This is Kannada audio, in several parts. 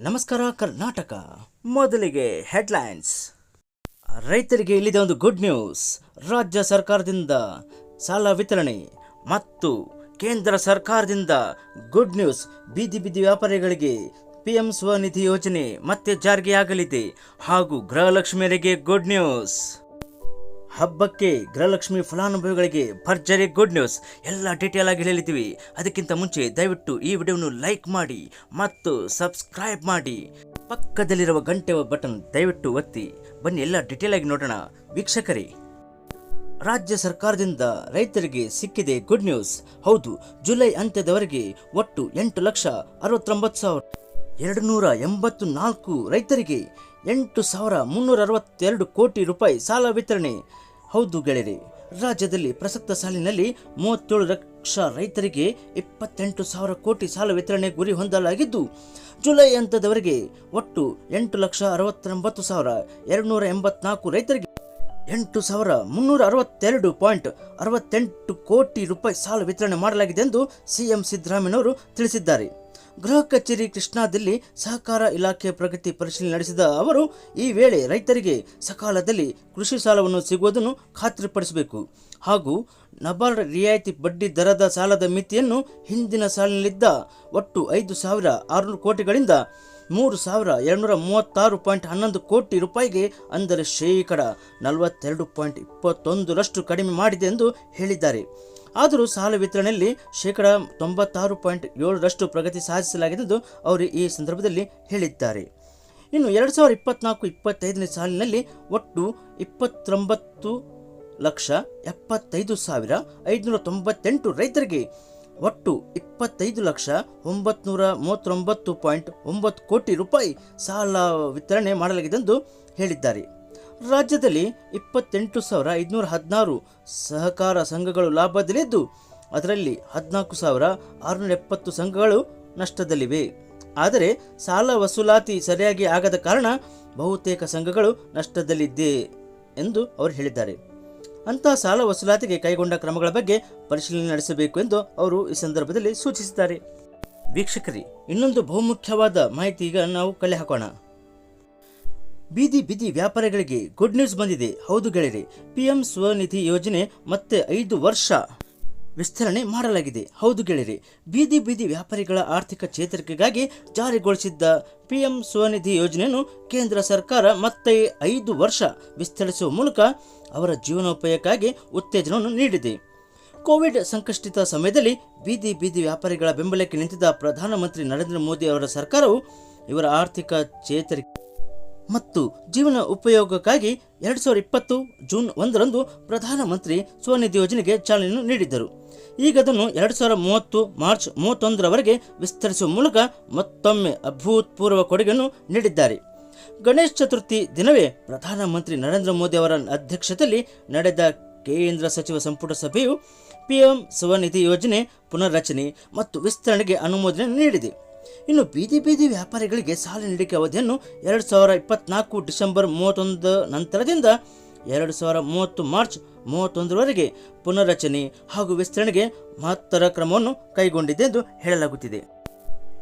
ನಮಸ್ಕಾರ, ಕರ್ನಾಟಕ. ಮೊದಲಿಗೆ ಹೆಡ್ಲೈನ್ಸ್ ರೈತರಿಗೆ ಇಲ್ಲಿದೆ ಒಂದು ಗುಡ್ ನ್ಯೂಸ್ ರಾಜ್ಯ ಸರ್ಕಾರದಿಂದ ಸಾಲ ವಿತರಣೆ ಮತ್ತು ಕೇಂದ್ರ ಸರ್ಕಾರದಿಂದ ಗುಡ್ ನ್ಯೂಸ್ ಬೀದಿ ಬೀದಿ ವ್ಯಾಪಾರಿಗಳಿಗೆ ಪಿ ಎಂ ಸ್ವನಿಧಿ ಯೋಜನೆ ಮತ್ತೆ ಜಾರಿಗೆ ಆಗಲಿದೆ ಹಾಗೂ ಗೃಹಲಕ್ಷ್ಮಿಯರಿಗೆ ಗುಡ್ ನ್ಯೂಸ್ ಹಬ್ಬಕ್ಕೆ ಗೃಹಲಕ್ಷ್ಮಿ ಫಲಾನುಭವಿಗಳಿಗೆ ಭರ್ಜರಿ ಗುಡ್ ನ್ಯೂಸ್ ಎಲ್ಲ ಡೀಟೇಲ್ ಆಗಿ ಹೇಳಿದ್ದೀವಿ. ಅದಕ್ಕಿಂತ ಮುಂಚೆ ದಯವಿಟ್ಟು ಈ ವಿಡಿಯೋವನ್ನು ಲೈಕ್ ಮಾಡಿ ಮತ್ತು ಸಬ್ಸ್ಕ್ರೈಬ್ ಮಾಡಿ. ಪಕ್ಕದಲ್ಲಿರುವ ಗಂಟೆ ಬಟನ್ ದಯವಿಟ್ಟು ಒತ್ತಿ. ಬನ್ನಿ, ಎಲ್ಲ ಡೀಟೇಲ್ ಆಗಿ ನೋಡೋಣ. ವೀಕ್ಷಕರೇ, ರಾಜ್ಯ ಸರ್ಕಾರದಿಂದ ರೈತರಿಗೆ ಸಿಕ್ಕಿದೆ ಗುಡ್ ನ್ಯೂಸ್ ಹೌದು, ಜುಲೈ ಅಂತ್ಯದವರೆಗೆ ಒಟ್ಟು ಎಂಟು ಲಕ್ಷ ಅರವತ್ತೊಂಬತ್ತು ಸಾವಿರ ಎರಡು ನೂರ ಎಂಬತ್ತು ನಾಲ್ಕು ರೈತರಿಗೆ ಎಂಟು ಸಾವಿರ ಮುನ್ನೂರ ಅರವತ್ತೆರಡು ಕೋಟಿ ರೂಪಾಯಿ ಸಾಲ ವಿತರಣೆ. ಹೌದು ಗೆಳೆಯರಿ, ರಾಜ್ಯದಲ್ಲಿ ಪ್ರಸಕ್ತ ಸಾಲಿನಲ್ಲಿ ಮೂವತ್ತೇಳು ಲಕ್ಷ ರೈತರಿಗೆ ಇಪ್ಪತ್ತೆಂಟು ಸಾವಿರ ಕೋಟಿ ಸಾಲ ವಿತರಣೆ ಗುರಿ ಹೊಂದಲಾಗಿದ್ದು, ಜುಲೈ ಹಂತದವರೆಗೆ ಒಟ್ಟು ಎಂಟು ಲಕ್ಷ ಅರವತ್ತೊಂಬತ್ತು ಸಾವಿರ ಎರಡುನೂರ ಎಂಬತ್ನಾಲ್ಕು ರೈತರಿಗೆ ಎಂಟು ಸಾವಿರ ಮುನ್ನೂರ ಅರವತ್ತೆರಡು ಪಾಯಿಂಟ್ ಅರವತ್ತೆಂಟು ಕೋಟಿ ರೂಪಾಯಿ ಸಾಲ ವಿತರಣೆ ಮಾಡಲಾಗಿದೆ ಎಂದು ಸಿಎಂ ಸಿದ್ದರಾಮಯ್ಯನವರು ತಿಳಿಸಿದ್ದಾರೆ. ಗೃಹ ಕಚೇರಿ ಕೃಷ್ಣಾದಲ್ಲಿ ಸಹಕಾರ ಇಲಾಖೆ ಪ್ರಗತಿ ಪರಿಶೀಲನೆ ನಡೆಸಿದ ಅವರು, ಈ ವೇಳೆ ರೈತರಿಗೆ ಸಕಾಲದಲ್ಲಿ ಕೃಷಿ ಸಾಲವನ್ನು ಸಿಗುವುದನ್ನು ಖಾತ್ರಿಪಡಿಸಬೇಕು. ಹಾಗೂ ನಬಾರ್ಡ್ ರಿಯಾಯಿತಿ ಬಡ್ಡಿ ದರದ ಸಾಲದ ಮಿತಿಯನ್ನು ಹಿಂದಿನ ಸಾಲಿನಲ್ಲಿದ್ದ ಒಟ್ಟು ಐದು ಸಾವಿರ ಆರುನೂರು ಕೋಟಿಗಳಿಂದ ಮೂರು ಸಾವಿರ ಎರಡುನೂರ ಮೂವತ್ತಾರು ಪಾಯಿಂಟ್ ಹನ್ನೊಂದು ಕೋಟಿ ರೂಪಾಯಿಗೆ ಅಂದರೆ ಶೇಕಡ ನಲವತ್ತೆರಡು ಪಾಯಿಂಟ್ ಇಪ್ಪತ್ತೊಂದರಷ್ಟು ಕಡಿಮೆ ಮಾಡಿದೆ ಎಂದು ಹೇಳಿದ್ದಾರೆ. ಆದರೂ ಸಾಲ ವಿತರಣೆಯಲ್ಲಿ ಶೇಕಡ ತೊಂಬತ್ತಾರು ಪಾಯಿಂಟ್ ಏಳರಷ್ಟು ಪ್ರಗತಿ ಸಾಧಿಸಲಾಗಿದೆ ಎಂದು ಅವರು ಈ ಸಂದರ್ಭದಲ್ಲಿ ಹೇಳಿದ್ದಾರೆ. ಇನ್ನು ಎರಡು ಸಾವಿರದ ಇಪ್ಪತ್ನಾಲ್ಕು ಇಪ್ಪತ್ತೈದನೇ ಸಾಲಿನಲ್ಲಿ ಒಟ್ಟು ಇಪ್ಪತ್ತೊಂಬತ್ತು ಲಕ್ಷ ಎಪ್ಪತ್ತೈದು ಸಾವಿರ ಐದುನೂರ ತೊಂಬತ್ತೆಂಟು ರೈತರಿಗೆ ಒಟ್ಟು ಇಪ್ಪತ್ತೈದು ಲಕ್ಷ ಒಂಬತ್ನೂರ ಮೂವತ್ತೊಂಬತ್ತು ಪಾಯಿಂಟ್ ಒಂಬತ್ತು ಕೋಟಿ ರೂಪಾಯಿ ಸಾಲ ವಿತರಣೆ ಮಾಡಲಾಗಿದೆ ಎಂದು ಹೇಳಿದ್ದಾರೆ. ರಾಜ್ಯದಲ್ಲಿ ಇಪ್ಪತ್ತೆಂಟು ಸಾವಿರ ಐದುನೂರ ಹದಿನಾರು ಸಹಕಾರ ಸಂಘಗಳು ಲಾಭದಲ್ಲಿದ್ದು ಅದರಲ್ಲಿ ಹದಿನಾಲ್ಕು ಸಾವಿರ ಆರುನೂರ ಎಪ್ಪತ್ತು ಸಂಘಗಳು ನಷ್ಟದಲ್ಲಿವೆ. ಆದರೆ ಸಾಲ ವಸೂಲಾತಿ ಸರಿಯಾಗಿ ಆಗದ ಕಾರಣ ಬಹುತೇಕ ಸಂಘಗಳು ನಷ್ಟದಲ್ಲಿದ್ದೆ ಎಂದು ಅವರು ಹೇಳಿದ್ದಾರೆ. ಅಂತಹ ಸಾಲ ವಸೂಲಾತಿಗೆ ಕೈಗೊಂಡ ಕ್ರಮಗಳ ಬಗ್ಗೆ ಪರಿಶೀಲನೆ ನಡೆಸಬೇಕು ಎಂದು ಅವರು ಈ ಸಂದರ್ಭದಲ್ಲಿ ಸೂಚಿಸಿದ್ದಾರೆ. ವೀಕ್ಷಕರಿ, ಇನ್ನೊಂದು ಬಹುಮುಖ್ಯವಾದ ಮಾಹಿತಿ ಈಗ ನಾವು ಕಲೆ ಹಾಕೋಣ. ಬೀದಿ ಬೀದಿ ವ್ಯಾಪಾರಿಗಳಿಗೆ ಗುಡ್ ನ್ಯೂಸ್ ಬಂದಿದೆ. ಹೌದು ಗೆಳೆಯರೆ, ಪಿಎಂ ಸ್ವನಿಧಿ ಯೋಜನೆ ಮತ್ತೆ ಐದು ವರ್ಷ ವಿಸ್ತರಣೆ ಮಾಡಲಾಗಿದೆ. ಹೌದು ಗೆಳೆಯರೆ, ಬೀದಿ ಬೀದಿ ವ್ಯಾಪಾರಿಗಳ ಆರ್ಥಿಕ ಚೇತರಿಕೆಗಾಗಿ ಜಾರಿಗೊಳಿಸಿದ್ದ ಪಿಎಂ ಸ್ವನಿಧಿ ಯೋಜನೆಯನ್ನು ಕೇಂದ್ರ ಸರ್ಕಾರ ಮತ್ತೆ ಐದು ವರ್ಷ ವಿಸ್ತರಿಸುವ ಮೂಲಕ ಅವರ ಜೀವನೋಪಾಯಕ್ಕಾಗಿ ಉತ್ತೇಜನವನ್ನು ನೀಡಿದೆ. ಕೋವಿಡ್ ಸಂಕಷ್ಟಿತ ಸಮಯದಲ್ಲಿ ಬೀದಿ ಬೀದಿ ವ್ಯಾಪಾರಿಗಳ ಬೆಂಬಲಕ್ಕೆ ನಿಂತಿದ್ದ ಪ್ರಧಾನಮಂತ್ರಿ ನರೇಂದ್ರ ಮೋದಿ ಅವರ ಸರ್ಕಾರವು ಇವರ ಆರ್ಥಿಕ ಚೇತರಿಕೆ ಮತ್ತು ಜೀವನ ಉಪಯೋಗಕ್ಕಾಗಿ ಎರಡು ಸಾವಿರದ ಇಪ್ಪತ್ತು ಜೂನ್ ಒಂದರಂದು ಪ್ರಧಾನಮಂತ್ರಿ ಸ್ವನಿಧಿ ಯೋಜನೆಗೆ ಚಾಲನೆಯನ್ನು ನೀಡಿದ್ದರು. ಈಗ ಅದನ್ನು ಎರಡು ಸಾವಿರದ ಮೂವತ್ತು ಮಾರ್ಚ್ ಮೂವತ್ತೊಂದರವರೆಗೆ ವಿಸ್ತರಿಸುವ ಮೂಲಕ ಮತ್ತೊಮ್ಮೆ ಅಭೂತಪೂರ್ವ ಕೊಡುಗೆಯನ್ನು ನೀಡಿದ್ದಾರೆ. ಗಣೇಶ ಚತುರ್ಥಿ ದಿನವೇ ಪ್ರಧಾನಮಂತ್ರಿ ನರೇಂದ್ರ ಮೋದಿ ಅವರ ಅಧ್ಯಕ್ಷತೆಯಲ್ಲಿ ನಡೆದ ಕೇಂದ್ರ ಸಚಿವ ಸಂಪುಟ ಸಭೆಯು ಪಿಎಂ ಸ್ವನಿಧಿ ಯೋಜನೆ ಪುನರ್ರಚನೆ ಮತ್ತು ವಿಸ್ತರಣೆಗೆ ಅನುಮೋದನೆ ನೀಡಿದೆ. ಇನ್ನು ಬೀದಿ ಬೀದಿ ವ್ಯಾಪಾರಿಗಳಿಗೆ ಸಾಲ ನೀಡಿಕೆ ಅವಧಿಯನ್ನು ಎರಡು ಸಾವಿರ ಇಪ್ಪತ್ನಾಲ್ಕು ಡಿಸೆಂಬರ್ ಮೂವತ್ತೊಂದು ನಂತರದಿಂದ ಎರಡು ಸಾವಿರ ಮೂವತ್ತು ಮಾರ್ಚ್ ಮೂವತ್ತೊಂದರವರೆಗೆ ಪುನರ್ರಚನೆ ಹಾಗೂ ವಿಸ್ತರಣೆಗೆ ಮಹತ್ತರ ಕ್ರಮವನ್ನು ಕೈಗೊಂಡಿದೆ ಎಂದು ಹೇಳಲಾಗುತ್ತಿದೆ.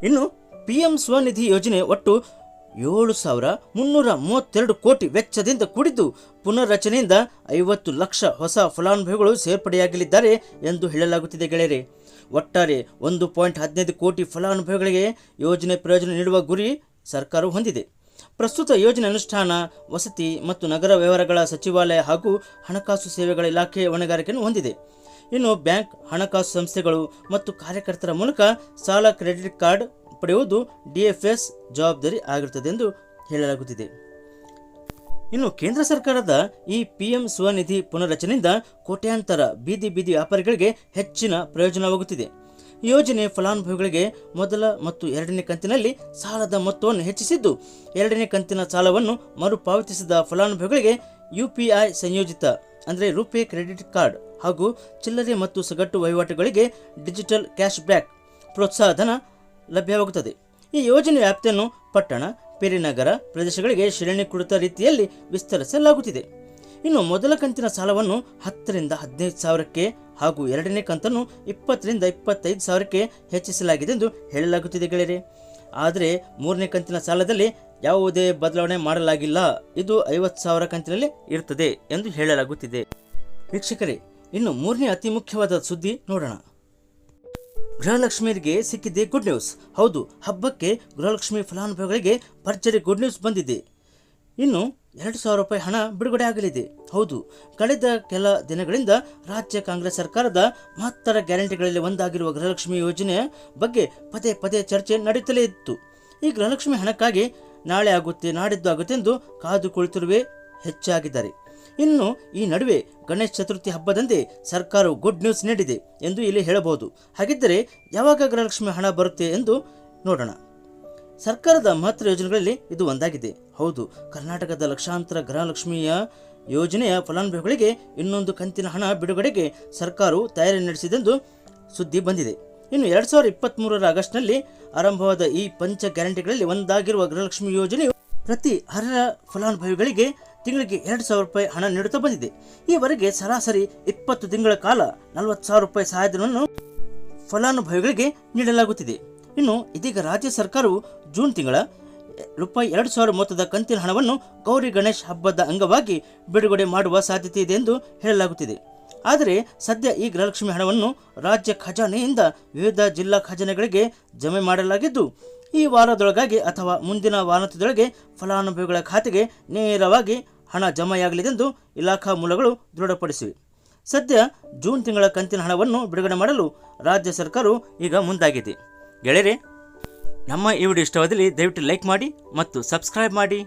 ಇನ್ನು ಪಿಎಂ ಸ್ವನಿಧಿ ಯೋಜನೆ ಒಟ್ಟು ಏಳು ಸಾವಿರ ಮುನ್ನೂರ ಮೂವತ್ತೆರಡು ಕೋಟಿ ವೆಚ್ಚದಿಂದ ಕೂಡಿದ್ದು ಪುನರ್ರಚನೆಯಿಂದ ಐವತ್ತು ಲಕ್ಷ ಹೊಸ ಫಲಾನುಭವಿಗಳು ಸೇರ್ಪಡೆಯಾಗಲಿದ್ದಾರೆ ಎಂದು ಹೇಳಲಾಗುತ್ತಿದೆ ಗೆಳೆಯರೆ. ಒಟ್ಟಾರೆ ಒಂದು ಪಾಯಿಂಟ್ ಹದಿನೈದು ಕೋಟಿ ಫಲಾನುಭವಿಗಳಿಗೆ ಯೋಜನೆ ಪ್ರಯೋಜನ ನೀಡುವ ಗುರಿ ಸರ್ಕಾರವು ಹೊಂದಿದೆ. ಪ್ರಸ್ತುತ ಯೋಜನೆ ಅನುಷ್ಠಾನ, ವಸತಿ ಮತ್ತು ನಗರ ವ್ಯವಹಾರಗಳ ಸಚಿವಾಲಯ ಹಾಗೂ ಹಣಕಾಸು ಸೇವೆಗಳ ಇಲಾಖೆ ಹೊಣೆಗಾರಿಕೆಯನ್ನು ಹೊಂದಿದೆ. ಇನ್ನು ಬ್ಯಾಂಕ್, ಹಣಕಾಸು ಸಂಸ್ಥೆಗಳು ಮತ್ತು ಕಾರ್ಯಕರ್ತರ ಮೂಲಕ ಸಾಲ ಕ್ರೆಡಿಟ್ ಕಾರ್ಡ್ ಪಡೆಯುವುದು ಡಿಎಫ್ಎಸ್ ಜವಾಬ್ದಾರಿ ಆಗಿರುತ್ತದೆ ಎಂದು ಹೇಳಲಾಗುತ್ತಿದೆ. ಇನ್ನು ಕೇಂದ್ರ ಸರ್ಕಾರದ ಈ ಪಿಎಂ ಸ್ವನಿಧಿ ಪುನರ್ರಚನೆಯಿಂದ ಕೋಟ್ಯಾಂತರ ಬೀದಿ ಬೀದಿ ವ್ಯಾಪಾರಿಗಳಿಗೆ ಹೆಚ್ಚಿನ ಪ್ರಯೋಜನವಾಗುತ್ತಿದೆ. ಯೋಜನೆ ಫಲಾನುಭವಿಗಳಿಗೆ ಮೊದಲ ಮತ್ತು ಎರಡನೇ ಕಂತಿನಲ್ಲಿ ಸಾಲದ ಮೊತ್ತವನ್ನು ಹೆಚ್ಚಿಸಿದ್ದು, ಎರಡನೇ ಕಂತಿನ ಸಾಲವನ್ನು ಮರುಪಾವತಿಸಿದ ಫಲಾನುಭವಿಗಳಿಗೆ ಯುಪಿಐ ಸಂಯೋಜಿತ, ಅಂದರೆ ರುಪೇ ಕ್ರೆಡಿಟ್ ಕಾರ್ಡ್ ಹಾಗೂ ಚಿಲ್ಲರೆ ಮತ್ತು ಸಗಟು ವಹಿವಾಟುಗಳಿಗೆ ಡಿಜಿಟಲ್ ಕ್ಯಾಶ್ ಬ್ಯಾಕ್ ಪ್ರೋತ್ಸಾಹಧನ ಲಭ್ಯವಾಗುತ್ತದೆ. ಈ ಯೋಜನೆ ವ್ಯಾಪ್ತಿಯನ್ನು ಪಟ್ಟಣ ಪೆರಿನಗರ ಪ್ರದೇಶಗಳಿಗೆ ಶ್ರೇಣೀಕೃತ ರೀತಿಯಲ್ಲಿ ವಿಸ್ತರಿಸಲಾಗುತ್ತಿದೆ. ಇನ್ನು ಮೊದಲ ಕಂತಿನ ಸಾಲವನ್ನು ಹತ್ತರಿಂದ ಹದಿನೈದು ಸಾವಿರಕ್ಕೆ ಹಾಗೂ ಎರಡನೇ ಕಂತನ್ನು ಇಪ್ಪತ್ತರಿಂದ ಇಪ್ಪತ್ತೈದು ಸಾವಿರಕ್ಕೆ ಹೆಚ್ಚಿಸಲಾಗಿದೆ ಎಂದು ಹೇಳಲಾಗುತ್ತಿದೆ ಗೆಳೆಯರೆ. ಆದರೆ ಮೂರನೇ ಕಂತಿನ ಸಾಲದಲ್ಲಿ ಯಾವುದೇ ಬದಲಾವಣೆ ಮಾಡಲಾಗಿಲ್ಲ. ಇದು ಐವತ್ತು ಸಾವಿರ ಕಂತಿನಲ್ಲಿ ಇರುತ್ತದೆ ಎಂದು ಹೇಳಲಾಗುತ್ತಿದೆ. ವೀಕ್ಷಕರೇ, ಇನ್ನು ಮೂರನೇ ಅತಿ ಮುಖ್ಯವಾದ ಸುದ್ದಿ ನೋಡೋಣ. ಗೃಹಲಕ್ಷ್ಮಿಯರಿಗೆ ಸಿಕ್ಕಿದೆ ಗುಡ್ ನ್ಯೂಸ್ ಹೌದು, ಹಬ್ಬಕ್ಕೆ ಗೃಹಲಕ್ಷ್ಮಿ ಫಲಾನುಭವಿಗಳಿಗೆ ಭರ್ಜರಿ ಗುಡ್ ನ್ಯೂಸ್ ಬಂದಿದೆ. ಇನ್ನು ಎರಡು ಸಾವಿರ ರೂಪಾಯಿ ಹಣ ಬಿಡುಗಡೆ ಆಗಲಿದೆ. ಹೌದು, ಕಳೆದ ಕೆಲ ದಿನಗಳಿಂದ ರಾಜ್ಯ ಕಾಂಗ್ರೆಸ್ ಸರ್ಕಾರದ ಮಹತ್ತರ ಗ್ಯಾರಂಟಿಗಳಲ್ಲಿ ಒಂದಾಗಿರುವ ಗೃಹಲಕ್ಷ್ಮಿ ಯೋಜನೆಯ ಬಗ್ಗೆ ಪದೇ ಪದೇ ಚರ್ಚೆ ನಡೆಯುತ್ತಲೇ ಇತ್ತು. ಈ ಗೃಹಲಕ್ಷ್ಮಿ ಹಣಕ್ಕಾಗಿ ನಾಳೆ ಆಗುತ್ತೆ, ನಾಡಿದ್ದು ಆಗುತ್ತೆ ಎಂದು ಕಾದು ಕುಳಿತಿರುವೆ ಹೆಚ್ಚಾಗಿದ್ದಾರೆ. ಇನ್ನು ಈ ನಡುವೆ ಗಣೇಶ ಚತುರ್ಥಿ ಹಬ್ಬದಂದೇ ಸರ್ಕಾರವು ಗುಡ್ ನ್ಯೂಸ್ ನೀಡಿದೆ ಎಂದು ಇಲ್ಲಿ ಹೇಳಬಹುದು. ಹಾಗಿದ್ದರೆ ಯಾವಾಗ ಗೃಹಲಕ್ಷ್ಮಿ ಹಣ ಬರುತ್ತೆ ಎಂದು ನೋಡೋಣ. ಸರ್ಕಾರದ ಮಹತ್ವ ಯೋಜನೆಗಳಲ್ಲಿ ಇದು ಒಂದಾಗಿದೆ. ಹೌದು, ಕರ್ನಾಟಕದ ಲಕ್ಷಾಂತರ ಗೃಹಲಕ್ಷ್ಮಿಯ ಯೋಜನೆಯ ಫಲಾನುಭವಿಗಳಿಗೆ ಇನ್ನೊಂದು ಕಂತಿನ ಹಣ ಬಿಡುಗಡೆಗೆ ಸರ್ಕಾರವು ತಯಾರಿ ನಡೆಸಿದೆಂದು ಸುದ್ದಿ ಬಂದಿದೆ. ಇನ್ನು ಎರಡು ಸಾವಿರದ ಇಪ್ಪತ್ತ್ಮೂರರ ಆಗಸ್ಟ್ನಲ್ಲಿ ಆರಂಭವಾದ ಈ ಪಂಚ ಗ್ಯಾರಂಟಿಗಳಲ್ಲಿ ಒಂದಾಗಿರುವ ಗೃಹಲಕ್ಷ್ಮಿ ಯೋಜನೆಯು ಪ್ರತಿ ಅರ್ಹ ಫಲಾನುಭವಿಗಳಿಗೆ ತಿಂಗಳಿಗೆ ಎರಡು ಸಾವಿರ ರೂಪಾಯಿ ಹಣ ನೀಡುತ್ತಾ ಬಂದಿದೆ. ಈವರೆಗೆ ಸರಾಸರಿ ಇಪ್ಪತ್ತು ತಿಂಗಳ ಕಾಲ ನಲವತ್ತು ಸಾವಿರ ರೂಪಾಯಿ ಸಹಾಯಧನವನ್ನು ಫಲಾನುಭವಿಗಳಿಗೆ ನೀಡಲಾಗುತ್ತಿದೆ. ಇನ್ನು ಇದೀಗ ರಾಜ್ಯ ಸರ್ಕಾರವು ಜೂನ್ ತಿಂಗಳ ರೂಪಾಯಿ ಎರಡು ಸಾವಿರ ಮೊತ್ತದ ಕಂತಿನ ಹಣವನ್ನು ಗೌರಿ ಗಣೇಶ್ ಹಬ್ಬದ ಅಂಗವಾಗಿ ಬಿಡುಗಡೆ ಮಾಡುವ ಸಾಧ್ಯತೆ ಇದೆ ಎಂದು ಹೇಳಲಾಗುತ್ತಿದೆ. ಆದರೆ ಸದ್ಯ ಈ ಗೃಹಲಕ್ಷ್ಮಿ ಹಣವನ್ನು ರಾಜ್ಯ ಖಜಾನೆಯಿಂದ ವಿವಿಧ ಜಿಲ್ಲಾ ಖಜಾನೆಗಳಿಗೆ ಜಮೆ ಮಾಡಲಾಗಿದ್ದು, ಈ ವಾರದೊಳಗಾಗಿ ಅಥವಾ ಮುಂದಿನ ವಾರದೊಳಗೆ ಫಲಾನುಭವಿಗಳ ಖಾತೆಗೆ ನೇರವಾಗಿ ಹಣ ಜಮೆಯಾಗಲಿದೆಂದು ಇಲಾಖಾ ಮೂಲಗಳು ದೃಢಪಡಿಸಿವೆ. ಸದ್ಯ ಜೂನ್ ತಿಂಗಳ ಕಂತಿನ ಹಣವನ್ನು ಬಿಡುಗಡೆ ಮಾಡಲು ರಾಜ್ಯ ಸರ್ಕಾರವು ಈಗ ಮುಂದಾಗಿದೆ. ಗೆಳೆಯರೆ, ನಮ್ಮ ಈ ವಿಡಿಯೋ ಇಷ್ಟವಾದಲ್ಲಿ ದಯವಿಟ್ಟು ಲೈಕ್ ಮಾಡಿ ಮತ್ತು ಸಬ್ಸ್ಕ್ರೈಬ್ ಮಾಡಿ.